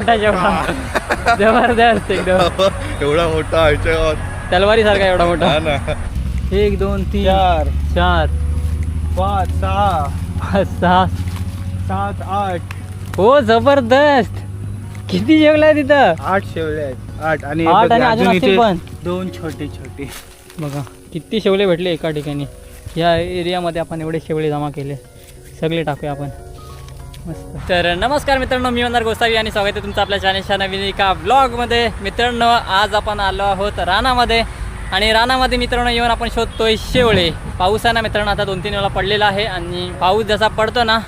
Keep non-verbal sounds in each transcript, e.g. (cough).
मोठा जेवढा जबरदस्त एकदम. (laughs) एवढा मोठा तलवारी सारखा एवढा मोठा. ना. एक दोन तीन चार. चार पाच सहा. पाच सहा. सात आठ. हो जबरदस्त. किती जेवलाय तिथं? आठ शेवले आहेत. आठ आणि आठ बघा, आणि अजून असतील इथे पण. दोन छोटे छोटे. बघा किती शेवले भेटले एका ठिकाणी. या एरियामध्ये आपण एवढे शेवले जमा केले. सगळे टाकूया आपण. मस्त. तर नमस्कार मित्रांनो मी मंदार गोसावी आणि स्वागत आहे तुमचं आपल्या चॅनेलच्या नवीन एका ब्लॉगमध्ये मित्रांनो आज आपण आलो आहोत रानामध्ये. आणि रानामध्ये मित्रांनो येऊन आपण शोधतोय शेवळे. पाऊस आहे ना मित्रांनो आता दोन तीन वेळा पडलेला आहे. आणि पाऊस जसा पडतो ना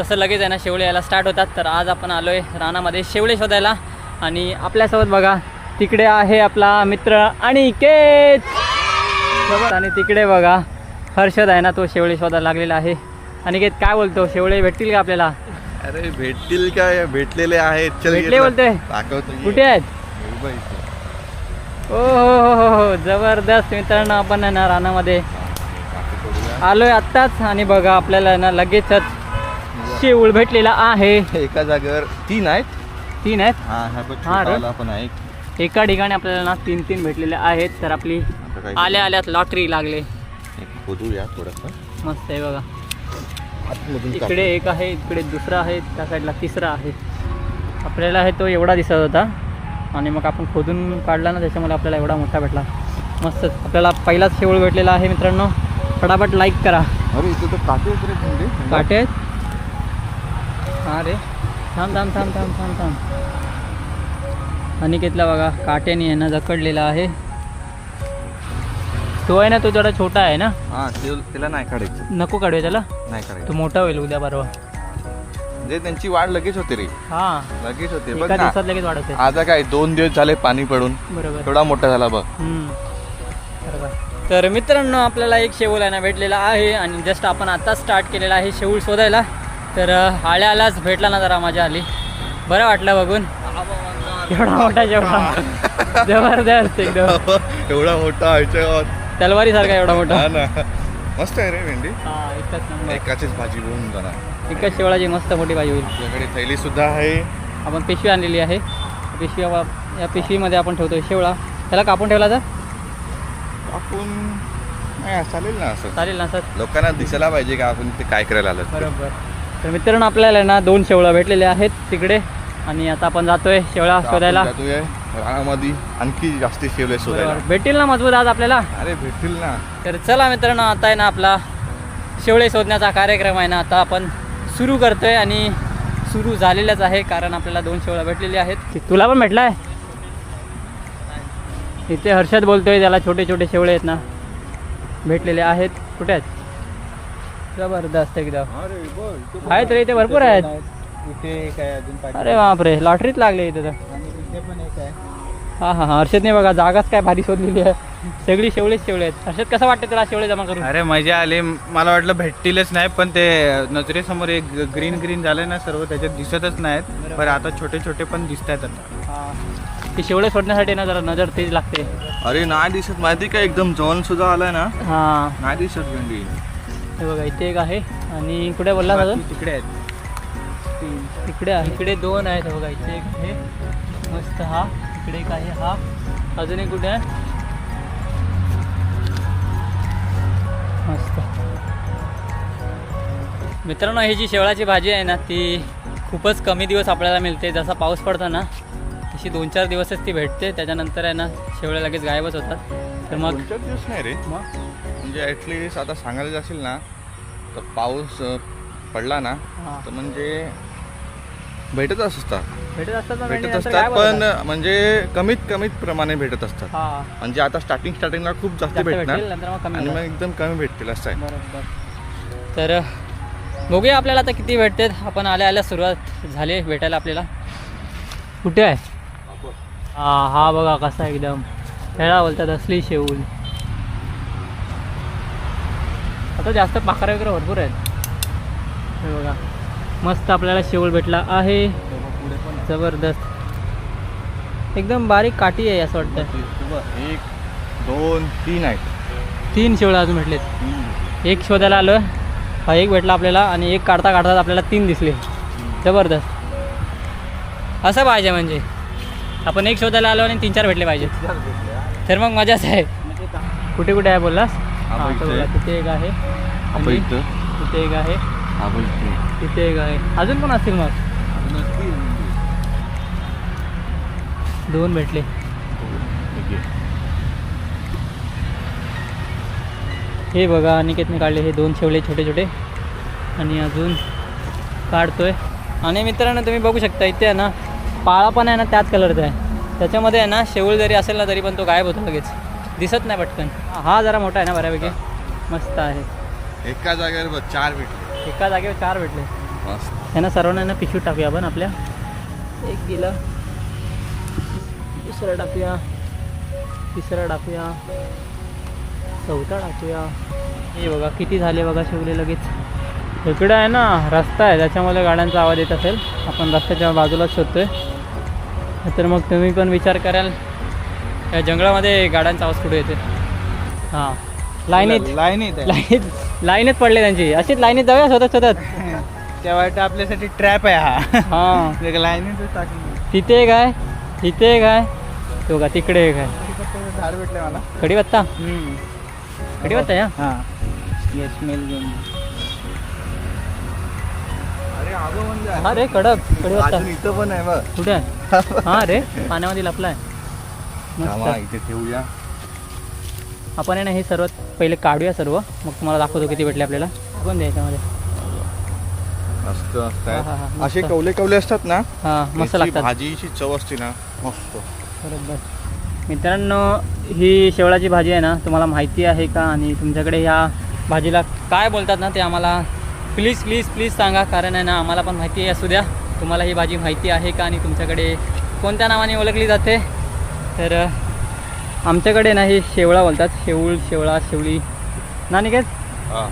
तसं लगेच आहे ना शेवळे यायला स्टार्ट होतात. तर आज आपण आलो आहे रानामध्ये शेवळे शोधायला. आणि आपल्यासोबत बघा तिकडे आहे आपला मित्र आणि केच आणि तिकडे बघा हर्षद आहे ना तो शेवळे शोधायला लागलेला आहे. अनिकेत काय बोलतो? शेवळे भेटतील का आपल्याला? अरे भेटतील काय भेटलेले आहेत. भेटले ये. कुठे आहेत. ओ हो हो हो हो. जबरदस्त मित्रांनो आपण आहे ना रानामध्ये. आलोय आत्ताच आणि बघा आपल्याला ना लगेचच शेवळ भेटलेला आहे. एका जागेवर तीन आहेत. तीन आहेत? हा एका ठिकाणी आपल्याला ना तीन तीन भेटलेले आहेत. तर आपली आल्या आल्यात लॉटरी लागले. मस्त आहे बघा. आतमधून इकडे एक आहे इकडे दुसरा आहे त्या साईडला तिसरा आहे. आपल्याला आहे तो एवढा दिसत होता. आणि मग आपण खोदून काढला ना त्याच्यामुळे आपल्याला एवढा मोठा भेटला. मस्त. आपल्याला पहिलाच शेवळ भेटलेला आहे मित्रांनो. फटाफट लाईक करा. अरे इथे तर काटे काटे आहेत? हा रे. थांब थांब थांब थांब थांब थांब. अनिकेतला बघा काट्याने आहे ना जकडलेला आहे. तो आहे ना तो जरा छोटा आहे ना? हा ते- त्याला नाही काढायचं. नको काढूया त्याला? नाही तो काढायचं मोठा होईल उद्या परवा. म्हणजे त्यांची वाढ लगेच होते रे. हा. लगेच होते. बघ एका ना. दिवसात लगेच वाढत आता काय दोन दिवस झाले पाणी पडून. बरोबर. थोडा मोठा झाला बघ. हम्म. बरोबर. तर मित्रांनो आपल्याला एक शेऊल आहे ना भेटलेला आहे आणि जस्ट आपण आता स्टार्ट केलेला आहे शेऊळ शोधायला. तर अं, आल्या आल्याच भेटला ना जरा मजा आली बरं वाटलं बघून. एवढा मोठा जेवढा (laughs) जबरदस्त एकदम. एवढा मोठा ह्याच्या तलवारी सारखा एवढा मोठा. ना. मस्त आहे रे भेंडी. हा एकाचीच भाजी होऊन जाणार. एकच शेवळाची मस्त मोठी भाजी होईल. आपल्याकडे थैली सुद्धा आहे. आपण पिशवी आणलेली आहे. पिशवी या पिशवीमध्ये आपण ठेवतोय शेवळा. त्याला कापून ठेवला तर? नाही चालेल ना असं. चालेल ना सर. लोकांना दिसायला पाहिजे का आपण ते काय करायला आलं बरोबर. तर मित्रांनो आपल्याला ना दोन शेवळा भेटलेले आहेत. तिकडे आणि आता आपण जातोय शेवळा शोधायला. रानामध्ये आणखी जास्ती शेवले शोधायला. भेटतील ना मजबूत आज आपल्याला? अरे भेटतील ना. तर चला मित्रांनो आता आहे ना आपला शेवळे शोधण्याचा कार्यक्रम आहे ना. आता आपण सुरू करतोय आणि सुरू झालेलाच आहे कारण आपल्याला दोन शेवळा भेटलेले आहेत. तुला पण भेटलाय? इथे हर्षद बोलतोय त्याला छोटे छोटे शेवळे आहेत ना भेटलेले आहेत. कुठे आहेत? जबरदस्त एकदम. आहेत रे इथे भरपूर आहेत? इथे काय अजून पाठी. अरे बापरे लॉटरीत लागले इथे तर. आणि इथे पण एक आहे. हा हा हा. हर्षदने बघा जागाच काय भारी शोधलेली आहे. सगळी शेवळेच शेवळे आहेत. हर्षद कसं वाटतं तुला शेवळे जमा करून? अरे मजा आली. मला वाटलं भेटतीलच नाही पण ते नजरेसमोर एक ग्रीन ग्रीन झालंय ना सर्व त्याच्यात दिसतच नाहीत. पण आता छोटे छोटे पण दिसत आहेत आता. हा. ते शेवळे सोडण्यासाठी ना जरा नजर तेज लागते. अरे नाही दिसत. माहिती का एकदम जवळ सुद्धा आलाय ना? हा. नाही दिसत भेंडी हे बघा इथे एक आहे. आणि कुठे बोलला दादा बाकी तिकडे आहेत. इकडे आहे. इकडे दोन आहेत हे बघा इथे एक आहे. मस्त हा. इकडे एक आहे हा. अजून एक कुठे आहे? मस्त. मित्रांनो ही जी शेवळाची भाजी आहे ना ती खूपच कमी दिवस आपल्याला मिळते. जसा पाऊस पडतो ना तशी दोन चार दिवसच ती भेटते. त्याच्यानंतर आहे ना शेवळ्या लगेच गायबच होतात. तर मग दिवस नाही रे. मग? म्हणजे ॲटलिस्ट आता सांगायला जाशील ना तर पाऊस पडला ना हां. तर म्हणजे असतात. भेटत असतात ना भेटत नंतर असतात पण. म्हणजे कमीत कमीत प्रमाणे भेटत असतात. हा. म्हणजे आता स्टार्टिंग स्टार्टिंगला खूप जास्त जास्त भेटणार भेटेल नंतर मग कमी आणि मग होतात. एकदम कमी भेटतील असं आहे. बरोबर. तर बघूया आपल्याला आता किती भेटते. आपण आल्या आल्या सुरुवात झाली भेटायला आपल्याला. कुठे आहे? हा हा बघा कसा एकदम. त्याला बोलतात असली शेऊल. आता जास्त पाखरं वगैरे भरपूर आहेत. हे बघा. मस्त आपल्याला शेऊल भेटला आहे. जबरदस्त. एकदम बारीक काठी आहे असं वाटतं एक दोन तीन आहेत. तीन शेवळं अजून भेटलेत. एक शोधायला आलो हा एक भेटला आपल्याला आणि एक काढता काढता आपल्याला तीन दिसले. जबरदस्त. असं पाहिजे म्हणजे. आपण एक शोधायला आलो आणि तीन चार भेटले पाहिजे. तर मग मजाच आहे. कुठे कुठे आहे बोललास? तिथे एक आहे. तिथे एक आहे. आपण इथे तिथे एक आहे. अजून पण असतील मग? दोन भेटले. हे बघा अनिकेतने काढले हे दोन शेवले छोटे छोटे. आणि अजून काढतोय. आणि मित्रांनो तुम्ही बघू शकता इथे आहे ना पाळा पण आहे ना त्याच कलरचा आहे. त्याच्यामध्ये आहे ना शेवळ जरी असेल ना तरी पण तो गायब होतो लगेच. दिसत नाही पटकन. हा जरा मोठा आहे ना बऱ्यापैकी. मस्त आहे. एका जागेवर बघ चार भेटले. एका जागेवर चार भेटले. त्यांना सर्वांना पिशवी टाकूया आपण आपल्या. एक गेला दुसरा टाकूया. तिसरा टाकूया. चौथा टाकूया. हे बघा किती झाले बघा शिवले लगेच. इकडं आहे ना रस्ता आहे. त्याच्यामुळे गाड्यांचा आवाज येत असेल. आपण रस्त्याच्या बाजूलाच शोधतोय. तर मग तुम्ही पण विचार कराल. या जंगलामध्ये गाड्यांचा आवाज कुठे येते हां. लाईनीत. लाईनीत आहे. लाईनीत. लाईनच पडले त्यांची. अशीच लाईनीत जाऊया शोधत शोधत त्या वाटतं आपल्यासाठी ट्रॅप आहे हा. हां. टाकली तिथे एक आहे तिथे एक आहे तो का तिकडे एक आहे झाड भेटले मला कढीपत्ता कढीपत्ता या हा येस स्मेल घेऊन म्हणजे. हा रे कडक अजून इथं पण आहे बघ. कुठे? (laughs) हा रे पाण्यामध्ये लपलाय. इथे ठेवूया. आपण आहे ना हे सर्वात पहिले काढूया सर्व. मग तुम्हाला दाखवतो किती भेटले आपल्याला. कोण द्या याच्यामध्ये. मस्त मस्त हा, हा, हा, आहे मस्त. असे कवले कवले असतात ना? हां मस्त त्याची लागतात. भाजीची चव असते ना. मस्त. बरोबर. मित्रांनो ही शेवळाची भाजी आहे ना तुम्हाला माहिती आहे का? आणि तुमच्याकडे ह्या भाजीला काय बोलतात ना ते आम्हाला प्लीज प्लीज प्लीज सांगा. कारण आहे ना आम्हाला पण माहिती आहे असू द्या. तुम्हाला ही भाजी माहिती आहे का? आणि तुमच्याकडे कोणत्या नावाने ओळखली जाते? तर अ, आमच्याकडे ना ही शेवळा बोलतात. शेऊळ शेवळा शेवळी. ना निकेत? हा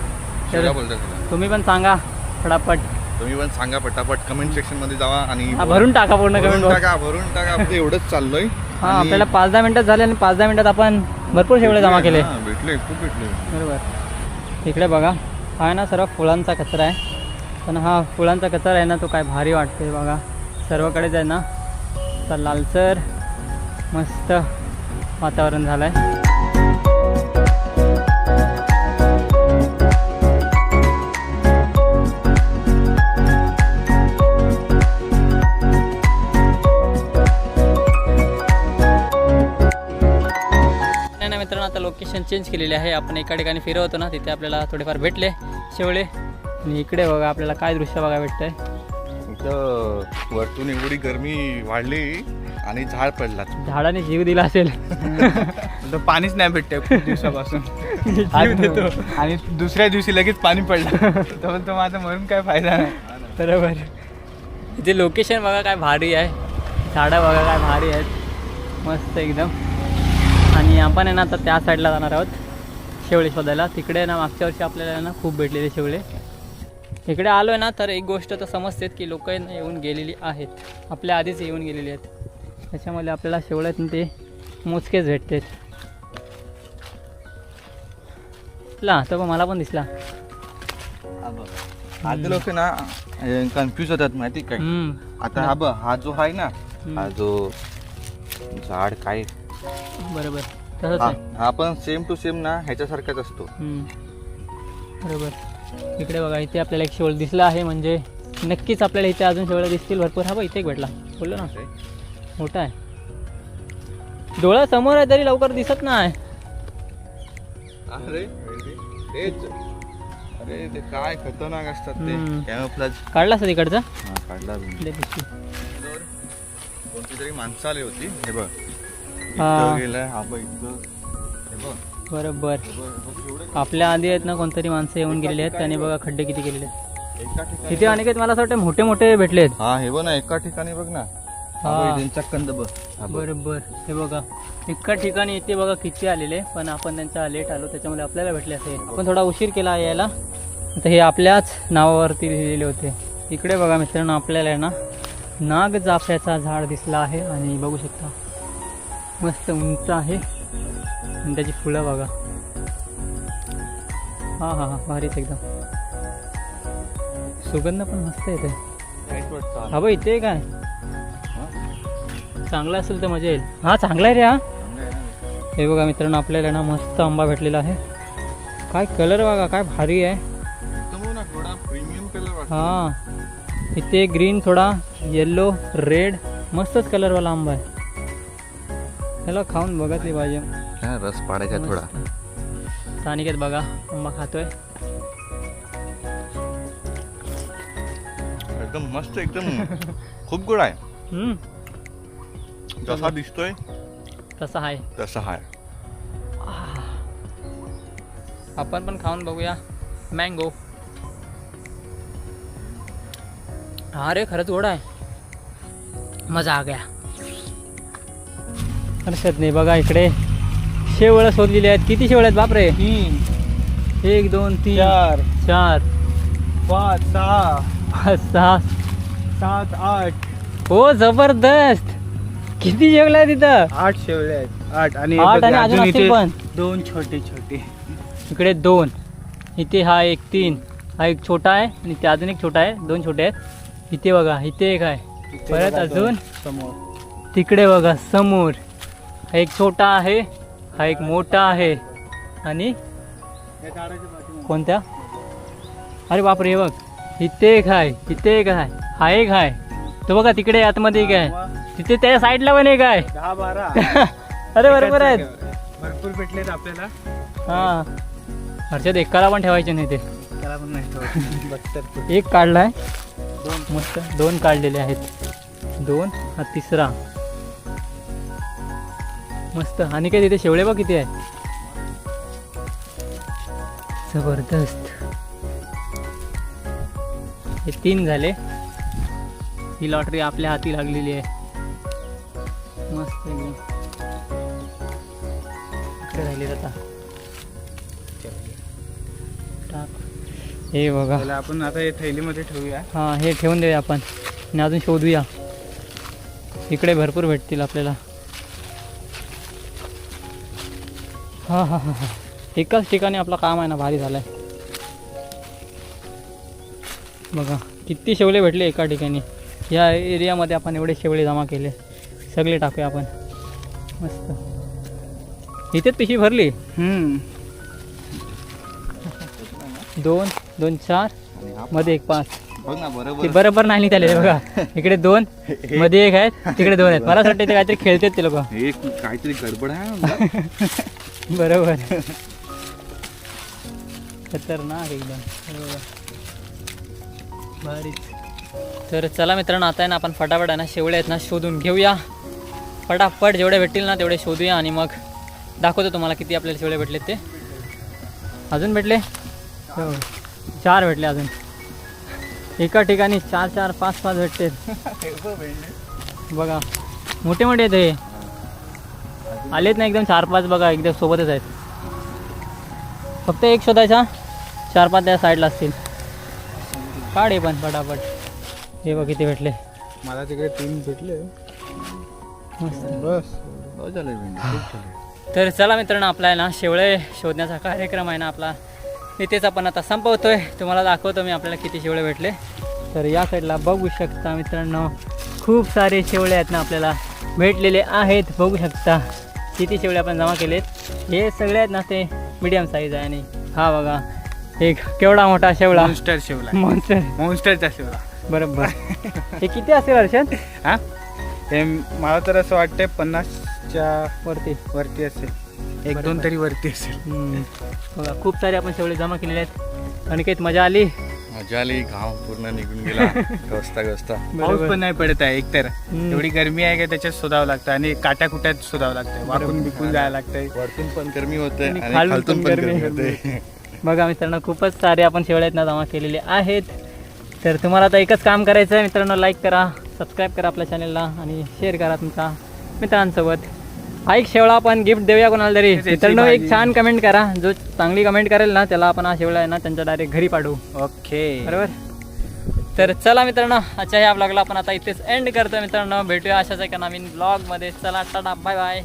शेवया बोलतात. तुम्ही पण सांगा फटाफट. तुम्ही पण सांगा पटापट कमेंट सेक्शनमध्ये जावा आणि भरून टाका पूर्ण कमेंट टाका भरून टाका. आपलं एवढंच चाललोय. हां आपल्याला पाच दहा मिनटात झाले आणि पाच दहा मिनटात आपण भरपूर शेवळे जमा केले. भेटले खूप भेटले बरोबर. इकडे बघा. हा ना सर्व फुलांचा कचरा आहे. पण हा फुलांचा कचरा आहे ना तो काय भारी वाटते बघा. सर्वकडेच आहे ना. तर लालसर मस्त. वातावरण झालं आहे नाही ना मित्रांनो आता लोकेशन चेंज केलेले आहे. आपण एका ठिकाणी फिरवतो ना तिथे आपल्याला थोडेफार भेटले शेवळे. आणि इकडे बघा आपल्याला काय दृश्य बघा भेटतंय? वरतून एवढी गरमी वाढली. आणि झाड पडला झाडाने जीव दिला असेल. (laughs) तो पाणीच नाही भेटते खूप दिवसापासून. (laughs) देतो. आणि दुसऱ्या दिवशी लगेच पाणी पडलं. (laughs) तर म्हणतो माझा मरून काय फायदा नाही. बरोबर. इथे लोकेशन बघा काय भारी आहे. झाडं बघा काय भारी आहेत. मस्त एकदम. आणि आपण आहे ना आता त्या साईडला जाणार आहोत. शेवळे शोधायला. तिकडे ना मागच्या वर्षी आपल्याला ना खूप भेटलेले शेवळे. इकडे आलो आहे ना तर एक गोष्ट तर समजतेच की लोक येऊन गेलेली आहेत. आपल्या आधीच येऊन गेलेली आहेत. त्याच्यामुळे आपल्याला शेवळ्यात ते मोजकेच भेटतात. दिसला तो मला पण दिसला. आधी लोक ना कन्फ्यूज होतात माहिती काय. आता हा बघ हा जो आहे ना. हा जो झाड काय? बरोबर. हा पण सेम टू सेम ना ह्याच्यासारखाच असतो. बरोबर. इकडे बघा इथे आपल्याला एक शेवळ दिसला आहे म्हणजे नक्कीच आपल्याला इथे अजून शेवळं दिसतील. भरपूर. हा बघ इथे एक भेटला. बोललो ना. मोठा आहे. डोळा समोर आहे तरी लवकर दिसत नाही. अरे तेच. अरे ते काय खतरनाक असतात ते. कॅमोफ्लाज काढला असता तिकडचा हा काढला. कोणती तरी माणसं आली होती. हे बघ. हा. इथं गेलाय हा बघ इथं. हे बघ. बरोबर. आपल्या आधी आहेत ना कोणतरी माणसं येऊन गेलेली आहेत त्याने बघा. खड्डे किती केलेले आहेत. तिथे अनेक मला असं वाटतं मोठे मोठे भेटले आहेत हा हे बघ ना एका ठिकाणी बघ ना. कंद हा बघ. बरोबर. हे बघा. एका ठिकाणी इथे बघा किती आलेले पण आपण त्यांच्या लेट आलो त्याच्यामुळे आपल्याला भेटले असेल. आपण थोडा उशीर केला यायला. तर हे आपल्याच नावावरती लिहिलेले होते. इकडे बघा मित्रांनो आपल्याला आहे ना नाग जाफ्याचा झाड दिसला आहे आणि बघू शकता. मस्त उंच आहे. आणि त्याची फुलं बघा. हा हा हा भारीच एकदम. सुगंध पण मस्त येते. हा इथे काय? चांगला असेल तर मजा येईल. हा चांगला आहे रे हा. हे बघा मित्रांनो आपल्याला ना मस्त आंबा भेटलेला आहे. काय कलर बघा काय भारी आहे. थोडा प्रीमियम कलर हा. इथे ग्रीन थोडा येल्लो रेड मस्तच कलरवाला आंबा आहे. त्याला खाऊन बघतली पाहिजे रस पाडायचा थोडा. सानिकेत बघा आंबा खातोय. एकदम मस्त एकदम खूप गोड आहे. (laughs) हम्म, जसा दिसतोय तसा आहे तसा आहे आपण पण खाऊन बघूया मँगो हा रे खरंच गोड आहे मजा आ गया हर्षद नाही बघा इकडे शेवळं शोधलेली आहेत किती शेवळ आहेत बापरे तीन एक दोन तीन चार चार पाच सहा पाच सहा सात आठ हो जबरदस्त किती जेवलं आहे तिथं? आठ शेवले आहेत. आठ आणि आठ आणि अजून असतील इथे पण. दोन छोटे छोटे. इकडे दोन. इथे हा एक तीन. हा एक छोटा आहे आणि ते अजून एक छोटा आहे. दोन छोटे आहेत. इथे बघा इथे एक आहे. इथे परत बघा दोन अजून? समोर. तिकडे बघा समोर. हा एक छोटा आहे हा एक मोठा आहे. आणि कोणत्या? अरे बापरे हे बघ. इथे एक आहे इथे एक आहे. हा एक आहे. तो बघा तिकडे आतमध्ये एक आहे. तिथे त्या साईडला पण एक आहे. दहा बारा. (laughs) अरे बरोबर आहेत. भरपूर भेटलेत आपल्याला. हा. हर्षद एकाला पण ठेवायचे नाही ते. त्याला पण नाही ठेवत. बघतात ते. एक काढलाय. दोन. मस्त. दोन काढलेले आहेत. दोन हा तिसरा. मस्त. आणि काय तिथे शेवळे बघ किती आहे. जबरदस्त. हे तीन झाले. ही लॉटरी आपल्या हाती लागलेली आहे. इकडे राहिली आता. टाक. हे बघा. त्याला आपण आता हे थैलीमध्ये ठेवूया. हां हे ठेवून देऊया आपण. आणि अजून शोधूया. इकडे भरपूर भेटतील आपल्याला. हां हां हां हां. एकाच ठिकाणी आपलं काम आहे ना भारी झालं आहे बघा किती शेवले भेटले एका ठिकाणी. या एरियामध्ये आपण एवढे शेवळे जमा केले. सगळे टाकूया आपण. मस्त. इथेच पिशी भरली? हम्म. दोन दोन चार. मध्ये एक पाच. बघ ना ते बरोबर बरोबर नाही निघाले बघा. (laughs) इकडे दोन मध्ये एक आहेत तिकडे दोन आहेत. मला असं वाटतं ते काहीतरी खेळतात ते लोक. काहीतरी गडबड आहे (laughs) बरोबर. खतरनाक एकदम. हे बघा. भारीच. तर चला मित्रांनो आता आहे ना आपण फटाफट आहे ना शेवळे आहेत ना शोधून घेऊया. पटापट जेवढे भेटतील ना तेवढे शोधूया आणि मग दाखवतो तुम्हाला किती आपल्याला शेवळे भेटले ते. अजून भेटले? हो. चार भेटले अजून. एका ठिकाणी चार चार पाच पाच भेटते बघा. मोठे मोठे आहेत हे. आलेत ना एकदम चार पाच बघा एकदम सोबतच आहेत. फक्त एक शोधायचा. चार पाच त्या साईडला असतील. काढे पण पटापट हे बघ किती भेटले. मला तिकडे तीन भेटले. बस. झालं. तर चला मित्रांनो आपला आहे ना शेवळे शोधण्याचा कार्यक्रम आहे ना आपला. इथेच आपण आता संपवतोय. तुम्हाला दाखवतो मी आपल्याला किती शेवळे भेटले. तर या साईडला बघू शकता मित्रांनो खूप सारे शेवळे आहेत ना आपल्याला भेटलेले आहेत. बघू शकता किती शेवळे आपण जमा केलेत. हे सगळे आहेत ना ते मीडियम साईज आहे आणि हा बघा एक केवढा मोठा शेवळा. मॉन्स्टर शेवला. मॉन्स्टर मॉन्स्टरचा शेवला बरोबर. हे किती असेल हर्षद? हा? ते मला तर असं वाटतंय पन्नासच्या वरती. वरती असेल. एक. दोन तरी वरती असेल. हम्म. बघा खूप सारे आपण शेवळे जमा केलेले आहेत. आणि काही मजा आली? मजा आली. घाम पूर्ण निघून गेला. (laughs) गस्ता गस्ता पाऊस पण नाही पडत आहे एकतर. हम्म. एवढी गरमी आहे का त्याच्यात शोधावं लागतं? आणि काट्या कुट्यात शोधावं लागतंय वाकून बिकून जायला लागतंय. वरतून पण गरमी होते आणि आणि खालून खालतून पण पण गरमी गरमी होते. बघा मित्रांनो खूपच सारे आपण शेवळे आहेत ना जमा केलेले आहेत. तर तुम्हाला आता एकच काम करायचं आहे मित्रांनो लाईक करा. सबस्क्राईब करा आपल्या चॅनलला आणि शेअर करा तुमच्या मित्रांसोबत. हा एक शेवळा आपण गिफ्ट देऊया कोणाला तरी. मित्रांनो एक. छान कमेंट करा. जो चांगली कमेंट करेल ना त्याला आपण हा शेवळा आहे ना त्यांच्या डायरेक्ट घरी पाठवू. ओके. बरोबर? तर चला मित्रांनो आजच्या ह्या ब्लॉगला आपण आता इथेच एंड करतो मित्रांनो. भेटूया अशाच एका नवीन ब्लॉगमध्ये चला टाटा बाय बाय